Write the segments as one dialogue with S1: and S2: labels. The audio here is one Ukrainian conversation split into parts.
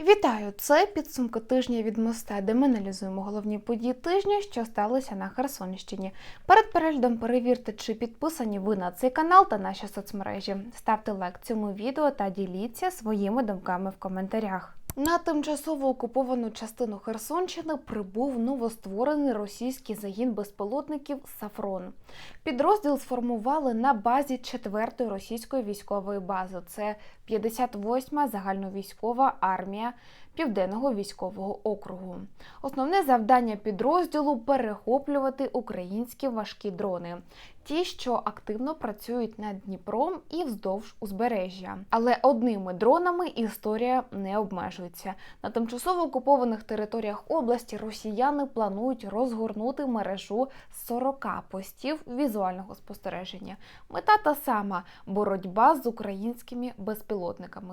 S1: Вітаю! Це підсумки тижня від моста, де ми аналізуємо головні події тижня, що сталося на Херсонщині. Перед переглядом перевірте, чи підписані ви на цей канал та наші соцмережі. Ставте лайк цьому відео та діліться своїми думками в коментарях. На тимчасово окуповану частину Херсонщини прибув новостворений російський загін безпілотників Сафрон. Підрозділ сформували на базі 4-ї російської військової бази. Це 58-ма загальновійськова армія Південного військового округу. Основне завдання підрозділу перехоплювати українські важкі дрони, ті, що активно працюють над Дніпром і вздовж узбережжя. Але одними дронами історія не обмежується. На тимчасово окупованих територіях області росіяни планують розгорнути мережу 40 постів візуального спостереження. Мета та сама боротьба з українськими безпілотниками.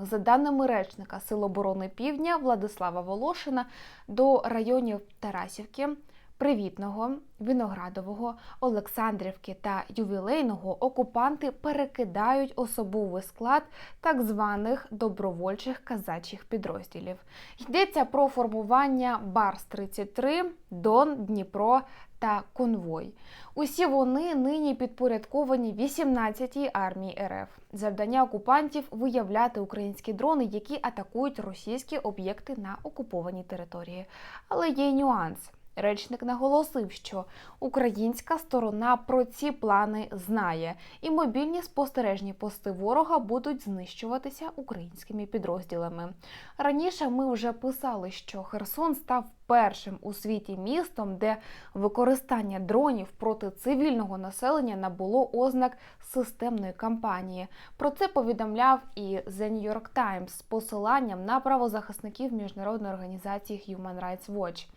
S1: За даними речника Сил оборони Півдня Владислава Волошина, до районів Тарасівки. Привітного, Виноградового, Олександрівки та Ювілейного окупанти перекидають особовий склад так званих добровольчих казачих підрозділів. Йдеться про формування Барс-33, Дон, Дніпро та Конвой. Усі вони нині підпорядковані 18-й армії РФ. Завдання окупантів виявляти українські дрони, які атакують російські об'єкти на окупованій території. Але є нюанс. Речник наголосив, що українська сторона про ці плани знає, і мобільні спостережні пости ворога будуть знищуватися українськими підрозділами. Раніше ми вже писали, що Херсон став першим у світі містом, де використання дронів проти цивільного населення набуло ознак системної кампанії. Про це повідомляв і The New York Times з посиланням на правозахисників міжнародної організації Human Rights Watch.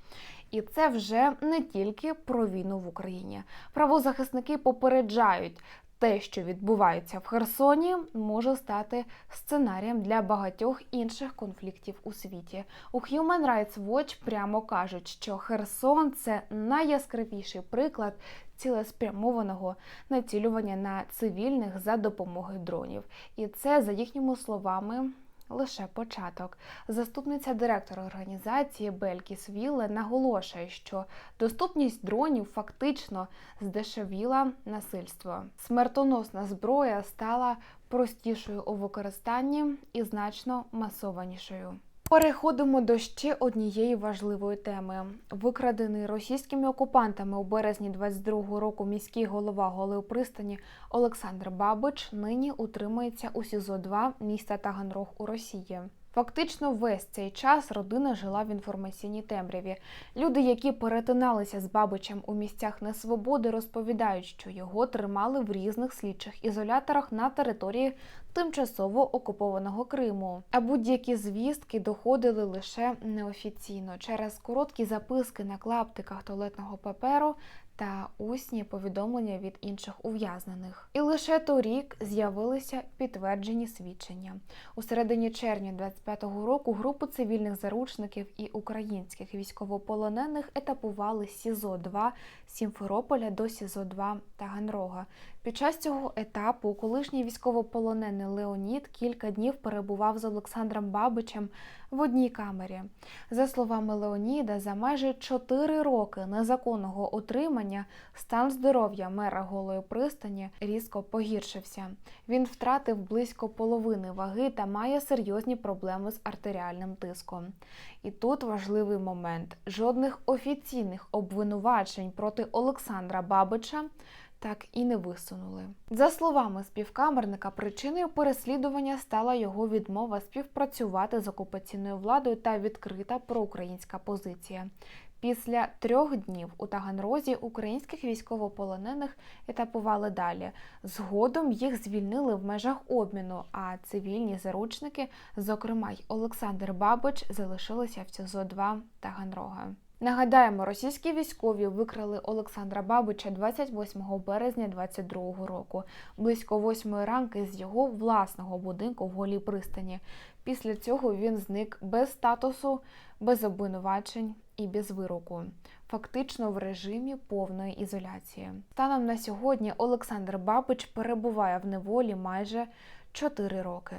S1: І це вже не тільки про війну в Україні. Правозахисники попереджають. Те, що відбувається в Херсоні, може стати сценарієм для багатьох інших конфліктів у світі. У Human Rights Watch прямо кажуть, що Херсон це найяскравіший приклад цілеспрямованого націлювання на цивільних за допомогою дронів. І це, за їхніми словами, лише початок. Заступниця директора організації Белькіс Вілле наголошує, що доступність дронів фактично здешевіла насильство. Смертоносна зброя стала простішою у використанні і значно масованішою. Переходимо до ще однієї важливої теми. Викрадений російськими окупантами у березні 22-го року міський голова Голеопристані Олександр Бабич нині утримується у СІЗО 2 міста Таганрог у Росії. Фактично, весь цей час родина жила в інформаційній темряві. Люди, які перетиналися з Бабичем у місцях несвободи, розповідають, що його тримали в різних слідчих ізоляторах на території тимчасово окупованого Криму. А будь-які звістки доходили лише неофіційно через короткі записки на клаптиках туалетного паперу та усні повідомлення від інших ув'язнених. І лише торік з'явилися підтверджені свідчення. У середині червня 25-го року групу цивільних заручників і українських військовополонених етапували СІЗО 2 Сімферополя до СІЗО 2 Таганрога. Під час цього етапу колишній військовополонений Леонід кілька днів перебував з Олександром Бабичем в одній камері. За словами Леоніда, за майже 4 роки незаконного утримання стан здоров'я мера голої пристані різко погіршився. Він втратив близько половини ваги та має серйозні проблеми з артеріальним тиском. І тут важливий момент: жодних офіційних обвинувачень проти Олександра Бабича так і не висунули. За словами співкамерника, причиною переслідування стала його відмова співпрацювати з окупаційною владою та відкрита проукраїнська позиція. Після трьох днів у Таганрозі українських військовополонених етапували далі. Згодом їх звільнили в межах обміну, а цивільні заручники, зокрема й Олександр Бабич, залишилися в СІЗО 2 Таганрога. Нагадаємо, російські військові викрали Олександра Бабича 28 березня 22 року, близько 8 ранки з його власного будинку в голій пристані. Після цього він зник без статусу, без обвинувачень і без вироку, фактично в режимі повної ізоляції. Станом на сьогодні Олександр Бабич перебуває в неволі майже 4 роки.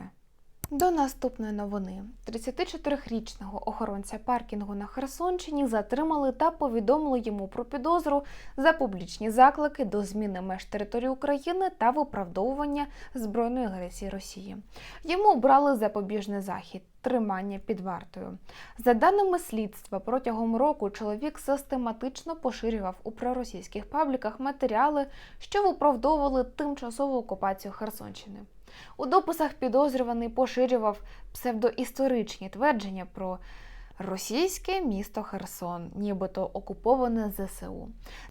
S1: До наступної новини 34-річного охоронця паркінгу на Херсонщині затримали та повідомили йому про підозру за публічні заклики до зміни меж території України та виправдовування збройної агресії Росії. Йому обрали запобіжний захід. Тримання під вартою. За даними слідства, протягом року чоловік систематично поширював у проросійських пабліках матеріали, що виправдовували тимчасову окупацію Херсонщини. У дописах підозрюваний поширював псевдоісторичні твердження про російське місто Херсон, нібито окуповане ЗСУ.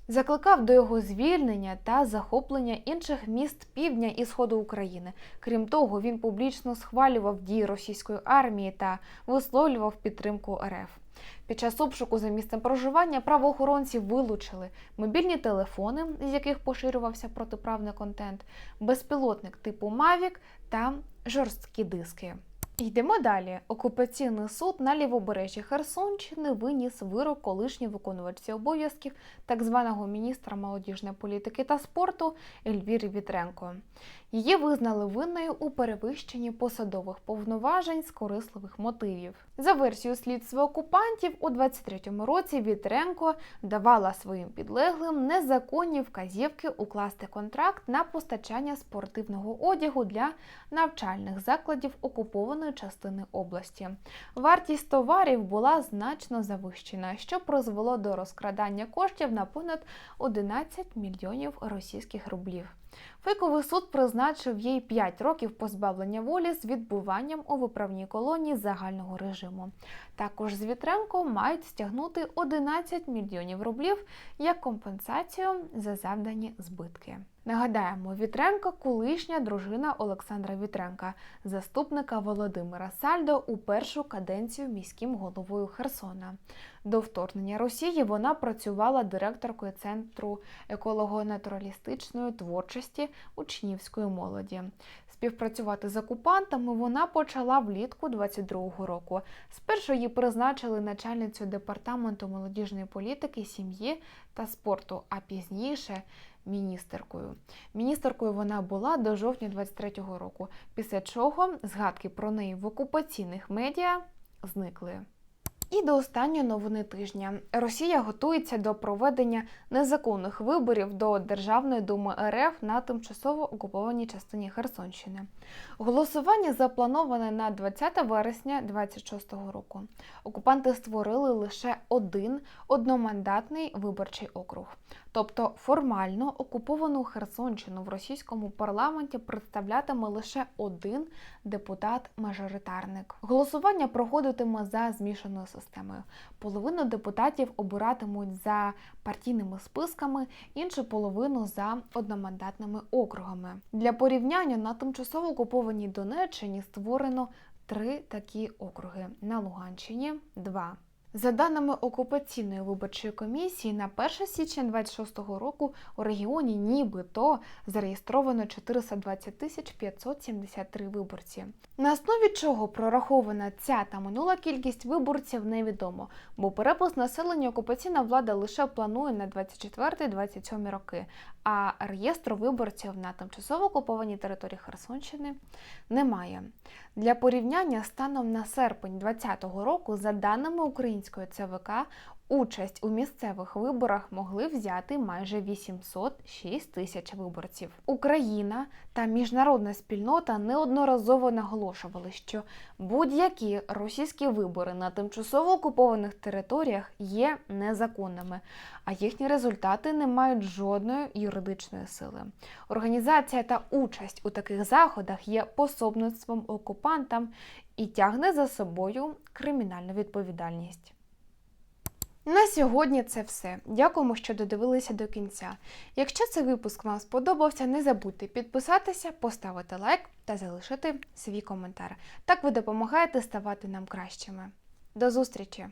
S1: Закликав до його звільнення та захоплення інших міст півдня і сходу України. Крім того, він публічно схвалював дії російської армії та висловлював підтримку РФ. Під час обшуку за місцем проживання правоохоронці вилучили мобільні телефони, з яких поширювався протиправний контент, безпілотник типу Mavic та жорсткі диски. Йдемо далі. Окупаційний суд на лівобережжі Херсонщини виніс вирок колишній виконувачці обов'язків так званого міністра молодіжної політики та спорту Ельвіри Вітренко. Її визнали винною у перевищенні посадових повноважень з корисливих мотивів. За версією слідства окупантів, у 23-му році Вітренко давала своїм підлеглим незаконні вказівки укласти контракт на постачання спортивного одягу для навчальних закладів окупованої частини області. Вартість товарів була значно завищена, що призвело до розкрадання коштів на понад 11 мільйонів російських рублів. Фейковий суд призначив їй 5 років позбавлення волі з відбуванням у виправній колонії загального режиму. Також з Вітренко мають стягнути 11 мільйонів рублів як компенсацію за завдані збитки. Нагадаємо, Вітренко колишня дружина Олександра Вітренка, заступника Володимира Сальдо у першу каденцію міським головою Херсона. До вторгнення Росії вона працювала директоркою центру еколого-натуралістичної творчості учнівської молоді. Співпрацювати з окупантами вона почала влітку 22-го року. Спершу її призначили начальницю департаменту молодіжної політики, сім'ї та спорту, а пізніше міністеркою. Міністеркою вона була до жовтня 23-го року, після чого згадки про неї в окупаційних медіа зникли. І до останньої новини тижня Росія готується до проведення незаконних виборів до Державної думи РФ на тимчасово окупованій частині Херсонщини. Голосування заплановане на 20 вересня 2026 року. Окупанти створили лише один одномандатний виборчий округ. Тобто формально окуповану Херсонщину в російському парламенті представлятиме лише один депутат-мажоритарник. Голосування проходитиме за змішаною системою. Половину депутатів обиратимуть за партійними списками, іншу половину за одномандатними округами. Для порівняння на тимчасово окупованій Донеччині створено три такі округи: на Луганщині два. За даними окупаційної виборчої комісії, на 1 січня 26-го року у регіоні нібито зареєстровано 420 тисяч 573 виборці. На основі чого прорахована ця та минула кількість виборців, невідомо, бо перепис населення окупаційна влада лише планує на 24-27 роки, а реєстру виборців на тимчасово окупованій території Херсонщини немає. Для порівняння станом на серпень 2020 року, за даними української ЦВК, Участь у місцевих виборах могли взяти майже 806 тисяч виборців. Україна та міжнародна спільнота неодноразово наголошували, що будь-які російські вибори на тимчасово окупованих територіях є незаконними, а їхні результати не мають жодної юридичної сили. Організація та участь у таких заходах є пособництвом окупантам і тягне за собою кримінальну відповідальність. На сьогодні це все. Дякуємо, що додивилися до кінця. Якщо цей випуск вам сподобався, не забудьте підписатися, поставити лайк та залишити свій коментар. Так ви допомагаєте ставати нам кращими. До зустрічі!